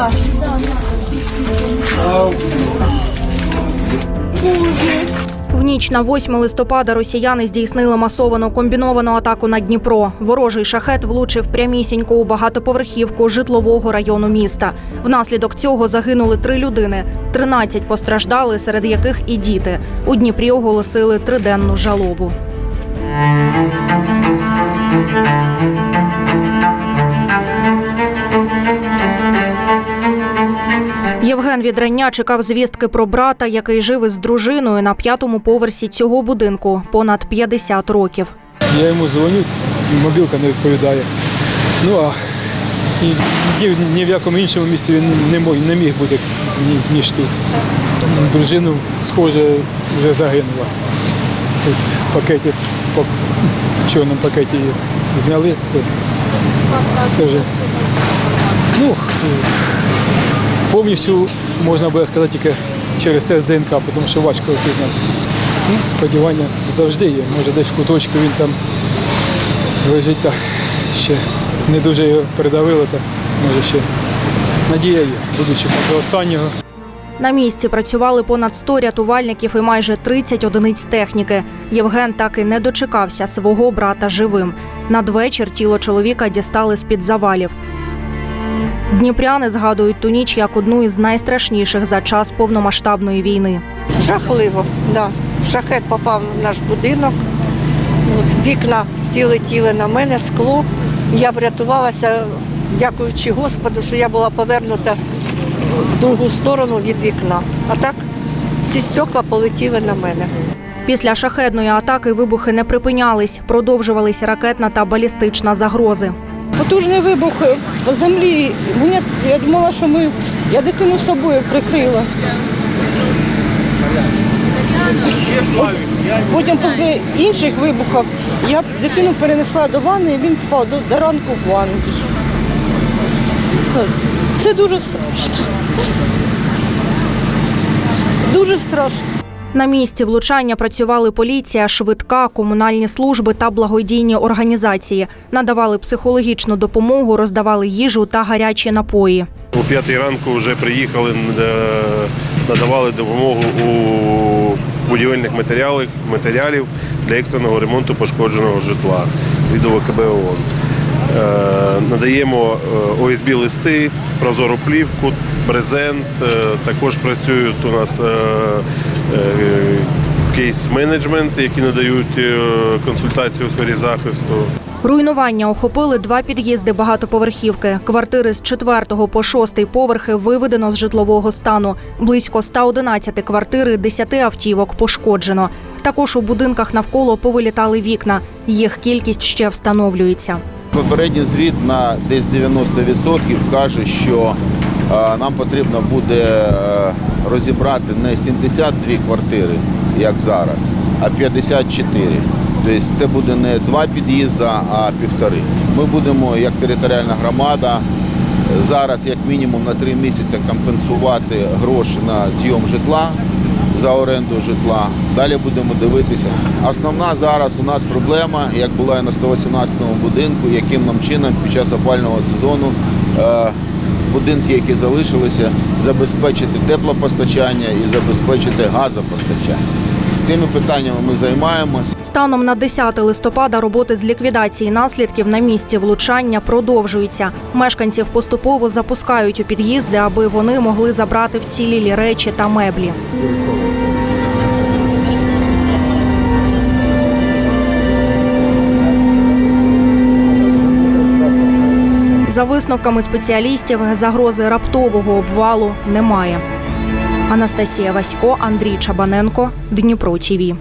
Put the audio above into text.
Да. В ніч на 8 листопада росіяни здійснили масовану комбіновану атаку на Дніпро. Ворожий шахет влучив прямісінько у багатоповерхівку житлового району міста. Внаслідок цього загинули три людини. 13 постраждали, серед яких і діти. У Дніпрі оголосили триденну жалобу. Євген відрання чекав звістки про брата, який жив із дружиною на п'ятому поверсі цього будинку понад 50 років. Я йому дзвоню, мобілка не відповідає. Ну а ні, ні, в якому іншому місці він не мог, не міг бути ні, ніж тут. Дружину, схоже, вже загинула. От в пакеті, по чорному пакеті її зняли, то це вже. Ну, повністю можна буде сказати тільки через тест ДНК, тому що важко впізнати. Ну, сподівання завжди є. Може десь в куточку він там лежить та ще не дуже його передавило, та може ще надія є. Буду чекати до останнього. На місці працювали понад 100 рятувальників і майже 30 одиниць техніки. Євген так і не дочекався свого брата живим. Надвечір тіло чоловіка дістали з-під завалів. Дніпряни згадують ту ніч як одну із найстрашніших за час повномасштабної війни. Жахливо, да. Шахет попав в наш будинок. От вікна всі летіли на мене, скло. Я врятувалася, дякуючи Господу, що я була повернута в другу сторону від вікна. А так всі стекла полетіли на мене. Після шахедної атаки вибухи не припинялись, продовжувалися ракетна та балістична загрози. Потужний вибух землі. Мені, я думала, що ми, я дитину з собою прикрила. Потім після інших вибухів я дитину перенесла до ванни, і він спав до, до ранку в ванні. Це дуже страшно. Дуже страшно. На місці влучання працювали поліція, швидка, комунальні служби та благодійні організації. Надавали психологічну допомогу, роздавали їжу та гарячі напої. О п'ятій ранку вже приїхали, е, надавали допомогу у будівельних матеріалах, матеріалів для екстреного ремонту пошкодженого житла від ОВКБ ООН. Е, Надаємо е, ОСБ-листи, прозору плівку, брезент. Також працюють у нас кейс-менеджмент, які надають е, консультації у сфері захисту. Руйнування охопили два під'їзди багатоповерхівки. Квартири з 4 по 6 поверхи виведено з житлового стану. Близько 111 квартир і 10 автівок пошкоджено. Також у будинках навколо повилітали вікна. Їх кількість ще встановлюється. Попередній звіт на десь 90% каже, що е, нам потрібно буде е, розібрати не 72 квартири, як зараз, а 54. Тобто це буде не два під'їзди, а півтори. Ми будемо, як територіальна громада, зараз як мінімум на три місяці компенсувати гроші на зйом житла за оренду житла. Далі будемо дивитися. Основна зараз у нас проблема, як була і на 118-му будинку, яким нам чином під час опального сезону е, будинки, які залишилися, забезпечити теплопостачання і забезпечити газопостачання. Цими питаннями ми займаємось. Станом на 10 листопада роботи з ліквідації наслідків на місці влучання продовжуються. Мешканців поступово запускають у під'їзди, аби вони могли забрати вцілілі речі та меблі. За висновками спеціалістів, загрози раптового обвалу немає. Анастасія Васько, Андрій Чабаненко, Дніпро ТІВІ.